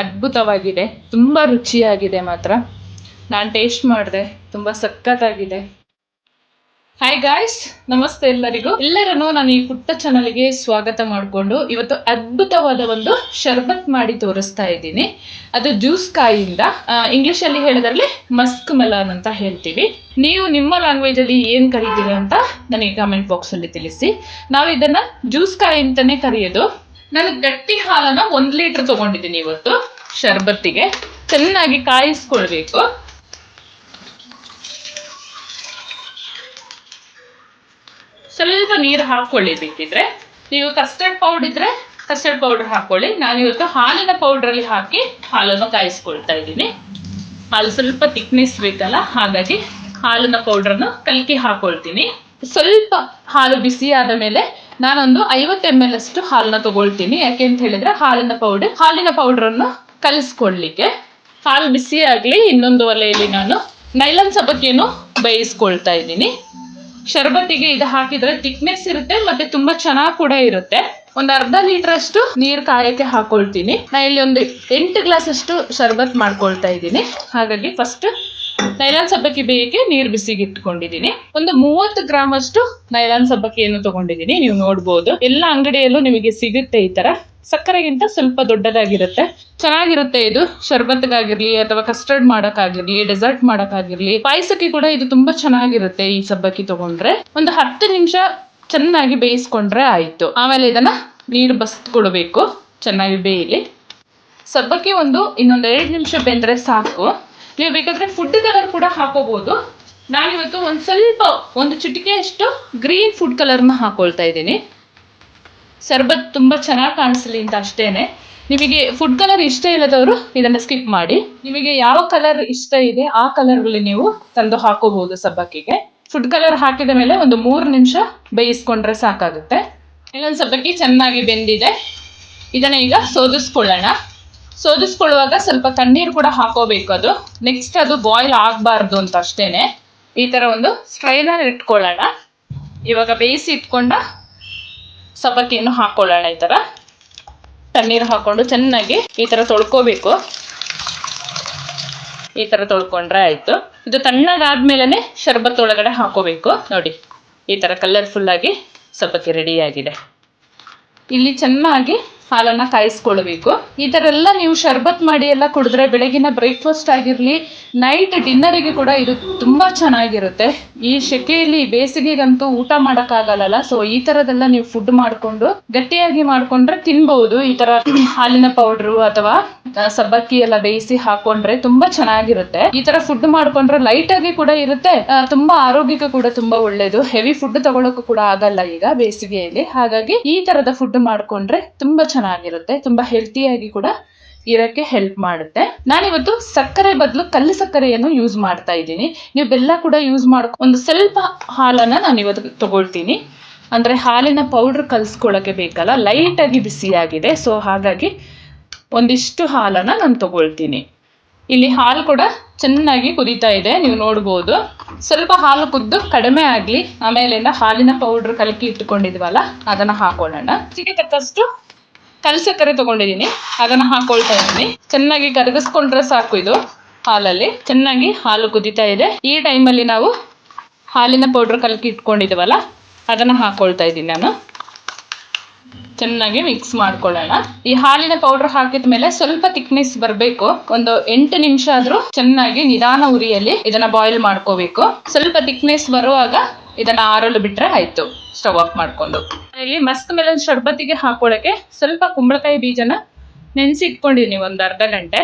ಅದ್ಭುತವಾಗಿದೆ. ತುಂಬ ರುಚಿಯಾಗಿದೆ ಮಾತ್ರ. ನಾನು ಟೇಸ್ಟ್ ಮಾಡಿದೆ. ತುಂಬ ಸಖತ್ತಾಗಿದೆ. ಹಾಯ್ ಗಾಯ್ಸ್ ನಮಸ್ತೆ ಎಲ್ಲರಿಗೂ. ಎಲ್ಲರನ್ನು ನಾನು ಈ ಪುಟ್ಟ ಚಾನಲ್ಗೆ ಸ್ವಾಗತ ಮಾಡಿಕೊಂಡು ಇವತ್ತು ಅದ್ಭುತವಾದ ಒಂದು ಶರ್ಬತ್ ಮಾಡಿ ತೋರಿಸ್ತಾ ಇದ್ದೀನಿ. ಅದು ಜ್ಯೂಸ್ ಕಾಯಿಯಿಂದ ಇಂಗ್ಲಿಷ್ ಅಲ್ಲಿ ಹೇಳೋದ್ರಲ್ಲಿ ಮಸ್ಕ್ ಮೆಲಾನ್ ಅಂತ ಹೇಳ್ತೀವಿ. ನೀವು ನಿಮ್ಮ ಲ್ಯಾಂಗ್ವೇಜ್ ಅಲ್ಲಿ ಏನ್ ಕರಿತೀರಿ ಅಂತ ನನಗೆ ಕಾಮೆಂಟ್ ಬಾಕ್ಸ್ ಅಲ್ಲಿ ತಿಳಿಸಿ. ನಾವು ಇದನ್ನ ಜ್ಯೂಸ್ ಕಾಯಿ ಅಂತಾನೆ ಕರೆಯೋದು. ನಾನು ಗಟ್ಟಿ ಹಾಲನ್ನ ಒಂದ್ ಲೀಟರ್ ತಗೊಂಡಿದ್ದೀನಿ ಇವತ್ತು, ಶರ್ಬತ್ತಿಗೆ. ಚೆನ್ನಾಗಿ ಕಾಯಿಸ್ಕೊಳ್ಬೇಕು. ಸ್ವಲ್ಪ ನೀರು ಹಾಕೊಳ್ಳಿ ಬೇಕಿದ್ರೆ. ನೀವು ಕಸ್ಟರ್ಡ್ ಪೌಡರ್ ಇದ್ರೆ ಕಸ್ಟರ್ಡ್ ಪೌಡರ್ ಹಾಕೊಳ್ಳಿ. ನಾನು ಇವತ್ತು ಹಾಲಿನ ಪೌಡರ್ ಅಲ್ಲಿ ಹಾಕಿ ಹಾಲನ್ನು ಕಾಯಿಸ್ಕೊಳ್ತಾ ಇದ್ದೀನಿ. ಹಾಲು ಸ್ವಲ್ಪ ತಿಕ್ನೆಸ್ ಬೇಕಲ್ಲ, ಹಾಗಾಗಿ ಹಾಲಿನ ಪೌಡ್ರನ್ನು ಕಲ್ಕಿ ಹಾಕೊಳ್ತೀನಿ. ಸ್ವಲ್ಪ ಹಾಲು ಬಿಸಿ ಆದ ಮೇಲೆ ನಾನೊಂದು ಐವತ್ತು ಎಂ ಎಲ್ ಅಷ್ಟು ಹಾಲನ್ನ ತಗೊಳ್ತೀನಿ. ಯಾಕೆ ಅಂತ ಹೇಳಿದ್ರೆ ಹಾಲಿನ ಪೌಡರ್ ಹಾಲಿನ ಪೌಡರ್ ಅನ್ನು ಕಲಿಸ್ಕೊಳ್ಲಿಕ್ಕೆ ಹಾಲು ಬಿಸಿ ಆಗಲಿ ಇನ್ನೊಂದು ಒಲೆಯಲ್ಲಿ ನಾನು ನೈಲನ್ ಸಬಕಿಯನ್ನು ಬೇಯಿಸ್ಕೊಳ್ತಾ ಇದ್ದೀನಿ. ಶರ್ಬತ್ತಿಗೆ ಇದು ಹಾಕಿದ್ರೆ ತಿಕ್ನೆಸ್ ಇರುತ್ತೆ ಮತ್ತೆ ತುಂಬಾ ಚೆನ್ನಾಗಿ ಕೂಡ ಇರುತ್ತೆ. ಒಂದ್ ಅರ್ಧ ಲೀಟರ್ ಅಷ್ಟು ನೀರ್ ಕಾಯಕ್ಕೆ ಹಾಕೊಳ್ತೀನಿ. ನಾ ಇಲ್ಲಿ ಒಂದು ಎಂಟು ಗ್ಲಾಸ್ ಅಷ್ಟು ಶರ್ಬತ್ ಮಾಡ್ಕೊಳ್ತಾ ಇದ್ದೀನಿ. ಹಾಗಾಗಿ ಫಸ್ಟ್ ನೈಲಾನ್ ಸಬ್ಬಕ್ಕಿ ಬೇಯಕ್ಕೆ ನೀರು ಬಿಸಿಗೆ ಇಟ್ಕೊಂಡಿದ್ದೀನಿ ಒಂದು ಮೂವತ್ತು ಗ್ರಾಮ್ ಅಷ್ಟು ನೈಲಾನ್ ಸಬ್ಬಕ್ಕಿಯನ್ನು ತಗೊಂಡಿದ್ದೀನಿ ನೀವು ನೋಡ್ಬೋದು. ಎಲ್ಲ ಅಂಗಡಿಯಲ್ಲೂ ನಿಮಗೆ ಸಿಗುತ್ತೆ ಈ ತರ. ಸಕ್ಕರೆಗಿಂತ ಸ್ವಲ್ಪ ದೊಡ್ಡದಾಗಿರುತ್ತೆ. ಚೆನ್ನಾಗಿರುತ್ತೆ ಇದು. ಶರ್ಬತ್ಗಾಗಿರ್ಲಿ ಅಥವಾ ಕಸ್ಟರ್ಡ್ ಮಾಡಕ್ಕಾಗಿರ್ಲಿ ಡೆಸರ್ಟ್ ಮಾಡಕ್ಕಾಗಿರ್ಲಿ. ಪಾಯಸಕ್ಕೆ ಕೂಡ ಇದು ತುಂಬಾ ಚೆನ್ನಾಗಿರುತ್ತೆ ಈ ಸಬ್ಬಕ್ಕಿ ತಗೊಂಡ್ರೆ. ಒಂದು ಹತ್ತು ನಿಮಿಷ ಚೆನ್ನಾಗಿ ಬೇಯಿಸ್ಕೊಂಡ್ರೆ ಆಯ್ತು. ಆಮೇಲೆ ಇದನ್ನ ನೀರು ಬಸ್ಕೊಳ್ಬೇಕು ಚೆನ್ನಾಗಿ ಬೇಯಲಿ. ಸಬ್ಬಕ್ಕಿ ಒಂದು ಇನ್ನೊಂದು ಎರಡು ನಿಮಿಷ ಬೆಂದ್ರೆ ಸಾಕು. ನೀವು ಬೇಕಾದ್ರೆ ಫುಡ್ ಕಲರ್ ಕೂಡ ಹಾಕೋಬಹುದು ನಾನಿವತ್ತು ಒಂದ್ ಸ್ವಲ್ಪ, ಒಂದು ಚಿಟಿಕೆಯಷ್ಟು ಗ್ರೀನ್ ಫುಡ್ ಕಲರ್ನ ಹಾಕೊಳ್ತಾ ಇದ್ದೀನಿ. ಸರ್ಬತ್ ತುಂಬಾ ಚೆನ್ನಾಗಿ ಕಾಣಿಸ್ಲಿ ಅಂತ ಅಷ್ಟೇನೆ. ನಿಮಗೆ ಫುಡ್ ಕಲರ್ ಇಷ್ಟ ಇಲ್ಲದವರು ಇದನ್ನ ಸ್ಕಿಪ್ ಮಾಡಿ. ನಿಮಗೆ ಯಾವ ಕಲರ್ ಇಷ್ಟ ಇದೆ ಆ ಕಲರ್ಗಳು ನೀವು ತಂದು ಹಾಕೋಬಹುದು ಸಬ್ಬಕ್ಕಿಗೆ. ಫುಡ್ ಕಲರ್ ಹಾಕಿದ ಮೇಲೆ ಒಂದು ಮೂರು ನಿಮಿಷ ಬೇಯಿಸ್ಕೊಂಡ್ರೆ ಸಾಕಾಗುತ್ತೆ. ಇನ್ನೊಂದು ಸಬ್ಬಕ್ಕಿ ಚೆನ್ನಾಗಿ ಬೆಂದಿದೆ. ಇದನ್ನ ಈಗ ಸೋದಿಸ್ಕೊಳ್ಳೋಣ. ಸೋದಿಸ್ಕೊಳ್ಳುವಾಗ ಸ್ವಲ್ಪ ತಣ್ಣೀರು ಕೂಡ ಹಾಕೋಬೇಕು ಅದು. ನೆಕ್ಸ್ಟ್ ಅದು ಬಾಯ್ಲ್ ಆಗಬಾರ್ದು ಅಂತ ಅಷ್ಟೇನೆ. ಈ ತರ ಒಂದು ಸ್ಟ್ರೈನರ್ ಇಟ್ಕೊಳ್ಳೋಣ. ಇವಾಗ ಬೇಯಿಸಿ ಇಟ್ಕೊಂಡ ಸಬ್ಬಕ್ಕಿಯನ್ನು ಹಾಕೊಳ್ಳೋಣ ಈ ತರ. ತಣ್ಣೀರು ಹಾಕೊಂಡು ಚೆನ್ನಾಗಿ ಈ ತರ ತೊಳ್ಕೋಬೇಕು. ಈ ತರ ತೊಳ್ಕೊಂಡ್ರೆ ಆಯ್ತು. ಇದು ತಣ್ಣಗಾದ್ಮೇಲೆ ಶರ್ಬತ್ ಒಳಗಡೆ ಹಾಕೋಬೇಕು. ನೋಡಿ, ಈ ತರ ಕಲರ್ಫುಲ್ಲಾಗಿ ಸಬ್ಬಕ್ಕಿ ರೆಡಿ ಆಗಿದೆ. ಇಲ್ಲಿ ಚೆನ್ನಾಗಿ ಹಾಲನ್ನ ಕಾಯಿಸ್ಕೊಳ್ಬೇಕು. ಈ ತರ ಎಲ್ಲ ನೀವು ಶರ್ಬತ್ ಮಾಡಿ ಎಲ್ಲ ಕುಡಿದ್ರೆ ಬೆಳಗಿನ ಬ್ರೇಕ್ಫಾಸ್ಟ್ ಆಗಿರ್ಲಿ, ನೈಟ್ ಡಿನ್ನರಿಗೆ ಕೂಡ ಇದು ತುಂಬಾ ಚೆನ್ನಾಗಿರುತ್ತೆ. ಈ ಸೆಕೆಯಲ್ಲಿ ಬೇಸಿಗೆಗಂತೂ ಊಟ ಮಾಡಕ್ಕಾಗಲ್ಲ ಸೊ ಈ ತರದೆಲ್ಲ ನೀವು ಫುಡ್ ಮಾಡ್ಕೊಂಡು ಗಟ್ಟಿಯಾಗಿ ಮಾಡ್ಕೊಂಡ್ರೆ ತಿನ್ಬಹುದು ಈ ತರ ಹಾಲಿನ ಪೌಡ್ರು ಅಥವಾ ಸಬ್ಬಕ್ಕಿ ಎಲ್ಲ ಬೇಯಿಸಿ ಹಾಕೊಂಡ್ರೆ ತುಂಬಾ ಚೆನ್ನಾಗಿರುತ್ತೆ. ಈ ತರ ಫುಡ್ ಮಾಡ್ಕೊಂಡ್ರೆ ಲೈಟ್ ಆಗಿ ಕೂಡ ಇರುತ್ತೆ. ತುಂಬಾ ಆರೋಗ್ಯಕ್ಕೆ ಕೂಡ ತುಂಬಾ ಒಳ್ಳೇದು. ಹೆವಿ ಫುಡ್ ತಗೊಳಕ್ಕೂ ಕೂಡ ಆಗಲ್ಲ ಈಗ ಬೇಸಿಗೆಯಲ್ಲಿ. ಹಾಗಾಗಿ ಈ ತರದ ಫುಡ್ ಮಾಡ್ಕೊಂಡ್ರೆ ತುಂಬಾ ಚೆನ್ನಾಗಿರುತ್ತೆ. ತುಂಬಾ ಹೆಲ್ತಿಯಾಗಿ ಕೂಡ ಇರಕ್ಕೆ ಹೆಲ್ಪ್ ಮಾಡುತ್ತೆ. ನಾನಿವತ್ತು ಸಕ್ಕರೆ ಬದಲು ಕಲ್ಲು ಸಕ್ಕರೆಯನ್ನು ಯೂಸ್ ಮಾಡ್ತಾ ಇದ್ದೀನಿ. ನೀವು ಬೆಲ್ಲ ಕೂಡ ಯೂಸ್ ಮಾಡ್ಕೊ, ಒಂದು ಸ್ವಲ್ಪ ಹಾಲನ್ನ ನಾನಿವತ್ತು ತಗೊಳ್ತೀನಿ. ಅಂದ್ರೆ ಹಾಲಿನ ಪೌಡರ್ ಕಲ್ಸ್ಕೊಳಕ್ಕೆ ಬೇಕಲ್ಲ ಲೈಟ್ ಆಗಿ ಬಿಸಿಯಾಗಿದೆ ಸೊ ಹಾಗಾಗಿ ಒಂದಿಷ್ಟು ಹಾಲನ್ನ ನಾನು ತಗೊಳ್ತೀನಿ. ಇಲ್ಲಿ ಹಾಲು ಕೂಡ ಚೆನ್ನಾಗಿ ಕುದೀತಾ ಇದೆ, ನೀವು ನೋಡ್ಬೋದು. ಸ್ವಲ್ಪ ಹಾಲು ಕುದ್ದು ಕಡಿಮೆ ಆಗಲಿ, ಆಮೇಲಿಂದ ಹಾಲಿನ ಪೌಡರ್ ಕಲಕಿ ಇಟ್ಟುಕೊಂಡಿದ್ವಲ್ಲ ಅದನ್ನ ಹಾಕೊಳ್ಳೋಣ. ರುಚಿಗೆ ತಕ್ಕಷ್ಟು ಕಲ್ ಕರೆ ತಗೊಂಡಿದ್ದೀನಿ ಅದನ್ನ ಹಾಕೊಳ್ತಾ ಇದ್ದೀನಿ. ಚೆನ್ನಾಗಿ ಕರಗಿಸ್ಕೊಂಡ್ರೆ ಸಾಕು ಇದು ಹಾಲಲ್ಲಿ. ಚೆನ್ನಾಗಿ ಹಾಲು ಕುದೀತಾ ಇದೆ. ಈ ಟೈಮಲ್ಲಿ ನಾವು ಹಾಲಿನ ಪೌಡರ್ ಕಲಕಿ ಇಟ್ಕೊಂಡಿದ್ವಲ್ಲ, ಅದನ್ನ ಹಾಕೊಳ್ತಾ ಇದ್ದೀನಿ ನಾನು. ಚೆನ್ನಾಗಿ ಮಿಕ್ಸ್ ಮಾಡ್ಕೊಳ್ಳೋಣ. ಈ ಹಾಲಿನ ಪೌಡರ್ ಹಾಕಿದ ಮೇಲೆ ಸ್ವಲ್ಪ ತಿಕ್ನೆಸ್ ಬರಬೇಕು. ಒಂದು ಎಂಟು ನಿಮಿಷ ಆದ್ರೂ ಚೆನ್ನಾಗಿ ನಿಧಾನ ಉರಿಯಲ್ಲಿ ಇದನ್ನ ಬಾಯ್ಲ್ ಮಾಡ್ಕೋಬೇಕು. ಸ್ವಲ್ಪ ತಿಕ್ನೆಸ್ ಬರುವಾಗ ಇದನ್ನ ಆರಲು ಬಿಟ್ರೆ ಆಯ್ತು. ಸ್ಟವ್ ಆಫ್ ಮಾಡ್ಕೊಂಡು. ಇಲ್ಲಿ ಮಸ್ಕ್ ಮೆಲನ್ ಶರ್ಬತ್ತಿಗೆ ಹಾಕೊಳಕ್ಕೆ ಸ್ವಲ್ಪ ಕುಂಬಳಕಾಯಿ ಬೀಜನ ನೆನೆಸಿ ಇಟ್ಕೊಂಡಿದ್ದೀನಿ ಒಂದು ಅರ್ಧ ಗಂಟೆ.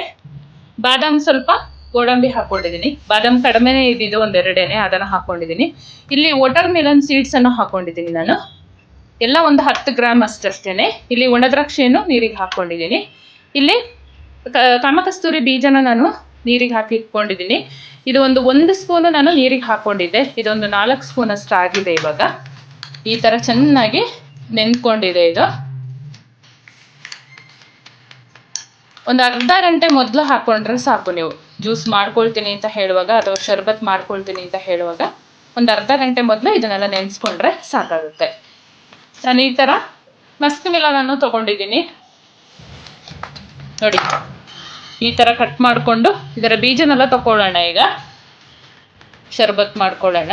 ಬಾದಾಮ್ ಸ್ವಲ್ಪ ಗೋಡಂಬಿ ಹಾಕೊಂಡಿದ್ದೀನಿ. ಬಾದಾಮ್ ಕಡಿಮೆನೇ ಇದ್ದಿದ್ದು ಒಂದೆರಡೇನೆ ಅದನ್ನ ಹಾಕೊಂಡಿದ್ದೀನಿ. ಇಲ್ಲಿ ವಾಟರ್ ಮೆಲನ್ ಸೀಡ್ಸನ್ನು ಹಾಕೊಂಡಿದ್ದೀನಿ ನಾನು. ಎಲ್ಲ ಒಂದು ಹತ್ತು ಗ್ರಾಮ್ ಅಷ್ಟಷ್ಟೇನೆ. ಇಲ್ಲಿ ಒಣದ್ರಾಕ್ಷಿಯನ್ನು ನೀರಿಗೆ ಹಾಕ್ಕೊಂಡಿದ್ದೀನಿ ಇಲ್ಲಿ ಕಾಮಕಸ್ತೂರಿ ಬೀಜನ ನಾನು ನೀರಿಗೆ ಹಾಕಿ ಇಟ್ಕೊಂಡಿದ್ದೀನಿ. ಇದು ಒಂದು ಒಂದು ಸ್ಪೂನು ನಾನು ನೀರಿಗೆ ಹಾಕ್ಕೊಂಡಿದ್ದೆ ಇದೊಂದು ನಾಲ್ಕು ಸ್ಪೂನ್ ಅಷ್ಟು ಆಗಿದೆ ಇವಾಗ. ಈ ಥರ ಚೆನ್ನಾಗಿ ನೆನ್ಕೊಂಡಿದೆ ಇದು. ಒಂದು ಅರ್ಧ ಗಂಟೆ ಮೊದಲು ಹಾಕೊಂಡ್ರೆ ಸಾಕು ನೀವು. ಜ್ಯೂಸ್ ಮಾಡ್ಕೊಳ್ತೀನಿ ಅಂತ ಹೇಳುವಾಗ ಅಥವಾ ಶರ್ಬತ್ ಮಾಡ್ಕೊಳ್ತೀನಿ ಅಂತ ಹೇಳುವಾಗ ಒಂದು ಅರ್ಧ ಗಂಟೆ ಮೊದಲು ಇದನ್ನೆಲ್ಲ ನೆನೆಸ್ಕೊಂಡ್ರೆ ಸಾಕಾಗುತ್ತೆ. ನಾನು ಈ ಥರ ಮಸ್ಕ್ ಮಿಲನನ್ನು ತಗೊಂಡಿದ್ದೀನಿ. ನೋಡಿ. ಈ ಥರ ಕಟ್ ಮಾಡಿಕೊಂಡು ಇದರ ಬೀಜನೆಲ್ಲ ತಗೊಳ್ಳೋಣ ಈಗ. ಶರ್ಬತ್ ಮಾಡ್ಕೊಳ್ಳೋಣ.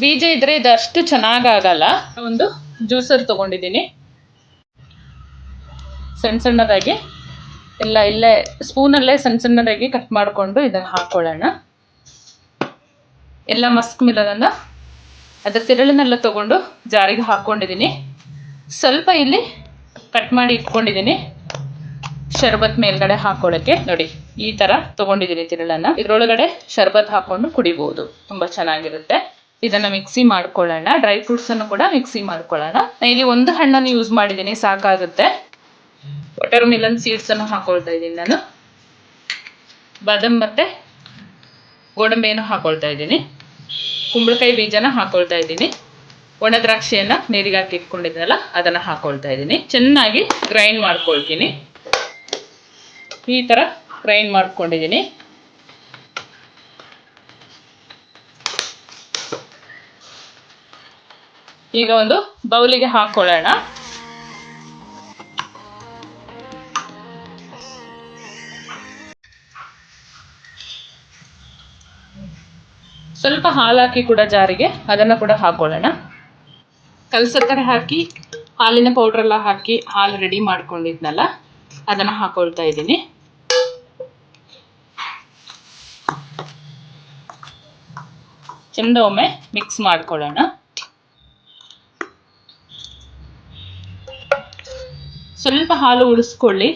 ಬೀಜ ಇದ್ರೆ ಇದು ಅಷ್ಟು ಚೆನ್ನಾಗಾಗಲ್ಲ. ಒಂದು ಜ್ಯೂಸರ್ ತಗೊಂಡಿದ್ದೀನಿ. ಸಣ್ಣ ಸಣ್ಣದಾಗಿ. ಎಲ್ಲ ಇಲ್ಲೇ ಸ್ಪೂನಲ್ಲೇ ಸಣ್ಣ ಸಣ್ಣದಾಗಿ ಕಟ್ ಮಾಡಿಕೊಂಡು ಇದನ್ನು ಹಾಕ್ಕೊಳ್ಳೋಣ ಎಲ್ಲ ಮಸ್ಕ್ ಮಿಲನನ್ನು ಅದರ ತಿರುಳನ್ನೆಲ್ಲ ತಗೊಂಡು ಜಾರಿಗೆ ಹಾಕ್ಕೊಂಡಿದ್ದೀನಿ ಸ್ವಲ್ಪ ಇಲ್ಲಿ ಕಟ್ ಮಾಡಿ ಇಟ್ಕೊಂಡಿದ್ದೀನಿ. ಶರ್ಬತ್ ಮೇಲ್ಗಡೆ ಹಾಕೊಳ್ಳೋಕ್ಕೆ ನೋಡಿ, ಈ ಥರ ತಗೊಂಡಿದ್ದೀನಿ ತಿರುಳನ್ನ. ಇದ್ರೊಳಗಡೆ ಶರ್ಬತ್ ಹಾಕೊಂಡು ಕುಡಿಬೋದು. ತುಂಬ ಚೆನ್ನಾಗಿರುತ್ತೆ. ಇದನ್ನು ಮಿಕ್ಸಿ ಮಾಡ್ಕೊಳ್ಳೋಣ. ಡ್ರೈ ಫ್ರೂಟ್ಸನ್ನು ಕೂಡ ಮಿಕ್ಸಿ ಮಾಡ್ಕೊಳ್ಳೋಣ. ಇಲ್ಲಿ ಒಂದು ಹಣ್ಣನ್ನು ಯೂಸ್ ಮಾಡಿದ್ದೀನಿ, ಸಾಕಾಗುತ್ತೆ. ವಾಟರ್ ಮಿಲನ್ ಸೀಡ್ಸನ್ನು ಹಾಕೊಳ್ತಾ ಇದ್ದೀನಿ ನಾನು. ಬಾದಾಮ್ ಮತ್ತು ಗೋಡಂಬಿಯನ್ನು ಹಾಕೊಳ್ತಾ ಇದ್ದೀನಿ. ಕುಂಬಳಕಾಯಿ ಬೀಜನ ಹಾಕೊಳ್ತಾ ಇದ್ದೀನಿ. ಒಣ ದ್ರಾಕ್ಷಿಯನ್ನು ನೀರಿಗೆ ಹಾಕಿ ಇಟ್ಕೊಂಡಿದ್ನಲ್ಲ, ಅದನ್ನು ಹಾಕೊಳ್ತಾ ಇದ್ದೀನಿ. ಚೆನ್ನಾಗಿ ಗ್ರೈಂಡ್ ಮಾಡ್ಕೊಳ್ತೀನಿ. ಈ ಥರ ಗ್ರೈಂಡ್ ಮಾಡ್ಕೊಂಡಿದ್ದೀನಿ ಈಗ ಒಂದು ಬೌಲಿಗೆ ಹಾಕೊಳ್ಳೋಣ. ಸ್ವಲ್ಪ ಹಾಲು ಹಾಕಿ ಕೂಡ ಜಾರಿಗೆ ಅದನ್ನು ಕೂಡ ಹಾಕೊಳ್ಳೋಣ. ಕಲ್ಸಕ್ಕರೆ ಹಾಕಿ, ಹಾಲಿನ ಪೌಡ್ರೆಲ್ಲ ಹಾಕಿ ಹಾಲು ರೆಡಿ ಮಾಡ್ಕೊಂಡಿದ್ನಲ್ಲ, ಅದನ್ನು ಹಾಕೊಳ್ತಾ ಇದ್ದೀನಿ ಚೆಂದ ಒಮ್ಮೆ ಮಿಕ್ಸ್ ಮಾಡ್ಕೊಳ್ಳೋಣ. ಸ್ವಲ್ಪ ಹಾಲು ಉಳಿಸ್ಕೊಳ್ಳಿ.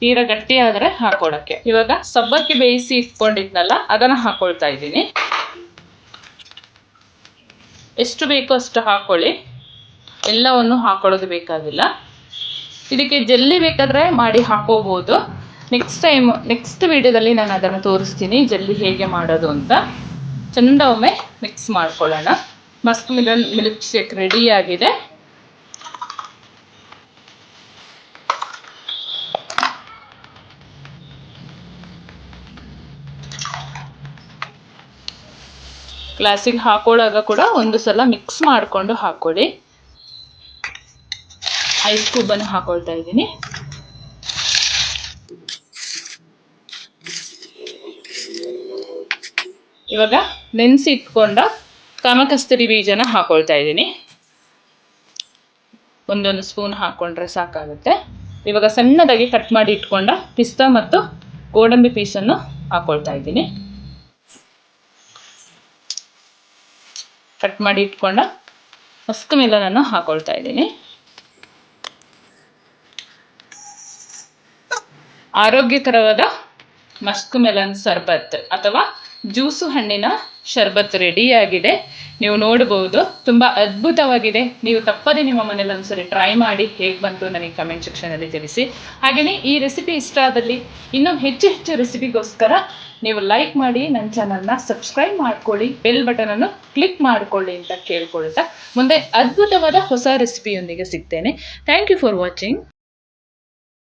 ತೀರಾ ಗಟ್ಟಿ ಆದರೆ ಹಾಕೊಳ್ಳೋಕ್ಕೆ ಇವಾಗ ಸಬ್ಬಕ್ಕಿ ಬೇಯಿಸಿ ಇಟ್ಕೊಂಡಿದ್ನಲ್ಲ, ಅದನ್ನು ಹಾಕೊಳ್ತಾ ಇದ್ದೀನಿ. ಎಷ್ಟು ಬೇಕೋ ಅಷ್ಟು ಹಾಕೊಳ್ಳಿ. ಎಲ್ಲವನ್ನು ಹಾಕೊಳ್ಳೋದು ಬೇಕಾಗಿಲ್ಲ. ಇದಕ್ಕೆ ಜಲ್ಲಿ ಬೇಕಾದರೆ ಮಾಡಿ ಹಾಕೋಬೋದು. ನೆಕ್ಸ್ಟ್ ಟೈಮ್ ನೆಕ್ಸ್ಟ್ ವಿಡಿಯೋದಲ್ಲಿ ನಾನು ಅದನ್ನು ತೋರಿಸ್ತೀನಿ, ಜಲ್ಲಿ ಹೇಗೆ ಮಾಡೋದು ಅಂತ. ಚಂದ ಒಮ್ಮೆ ಮಿಕ್ಸ್ ಮಾಡ್ಕೊಳ್ಳೋಣ. Muskmelon milkshake ready ಆಗಿದೆ. ಗ್ಲಾಸಿಗೆ ಹಾಕೊಳ್ಳಾಗ ಕೂಡ ಒಂದು ಸಲ ಮಿಕ್ಸ್ ಮಾಡಿಕೊಂಡು ಹಾಕೊಳ್ಳಿ. ಐಸ್ ಕ್ಯೂಬನ್ನು ಹಾಕೊಳ್ತಾ ಇದ್ದೀನಿ. ಇವಾಗ ನೆನೆಸಿ ಇಟ್ಕೊಂಡ ಕಾಮಕಸ್ತೂರಿ ಬೀಜನ ಹಾಕೊಳ್ತಾ ಇದ್ದೀನಿ. ಒಂದೊಂದು ಸ್ಪೂನ್ ಹಾಕ್ಕೊಂಡ್ರೆ ಸಾಕಾಗುತ್ತೆ. ಇವಾಗ ಸಣ್ಣದಾಗಿ ಕಟ್ ಮಾಡಿ ಇಟ್ಕೊಂಡ ಪಿಸ್ತಾ ಮತ್ತು ಗೋಡಂಬಿ ಪೀಸನ್ನು ಹಾಕೊಳ್ತಾ ಇದ್ದೀನಿ. ಕಟ್ ಮಾಡಿ ಇಟ್ಕೊಂಡ ಮಸ್ಕ್ ಮೆಲನನ್ನು ಹಾಕೊಳ್ತಾ ಇದ್ದೀನಿ. ಆರೋಗ್ಯಕರವಾದ ಮಸ್ಕ್ ಮೆಲನ್ ಸರ್ಬತ್ ಅಥವಾ ಜ್ಯೂಸು ಹಣ್ಣಿನ ಶರ್ಬತ್ ರೆಡಿಯಾಗಿದೆ ನೀವು ನೋಡಬಹುದು ತುಂಬ ಅದ್ಭುತವಾಗಿದೆ. ನೀವು ತಪ್ಪದೇ ನಿಮ್ಮ ಮನೇಲಿ ಒಂದ್ಸರಿ ಟ್ರೈ ಮಾಡಿ ಹೇಗೆ ಬಂತು ನನಗೆ ಕಮೆಂಟ್ ಸೆಕ್ಷನಲ್ಲಿ ತಿಳಿಸಿ. ಹಾಗೆಯೇ ಈ ರೆಸಿಪಿ ಇಷ್ಟ ಆದಲ್ಲಿ ಇನ್ನೊಂದು ಹೆಚ್ಚು ಹೆಚ್ಚು ರೆಸಿಪಿಗೋಸ್ಕರ ನೀವು ಲೈಕ್ ಮಾಡಿ ನನ್ನ ಚಾನಲ್ನ ಸಬ್ಸ್ಕ್ರೈಬ್ ಮಾಡ್ಕೊಳ್ಳಿ ಬೆಲ್ ಬಟನನ್ನು ಕ್ಲಿಕ್ ಮಾಡ್ಕೊಳ್ಳಿ ಅಂತ ಕೇಳ್ಕೊಳ್ತಾ ಮುಂದೆ ಅದ್ಭುತವಾದ ಹೊಸ ರೆಸಿಪಿಯೊಂದಿಗೆ ಸಿಗ್ತೇನೆ. Thank you for watching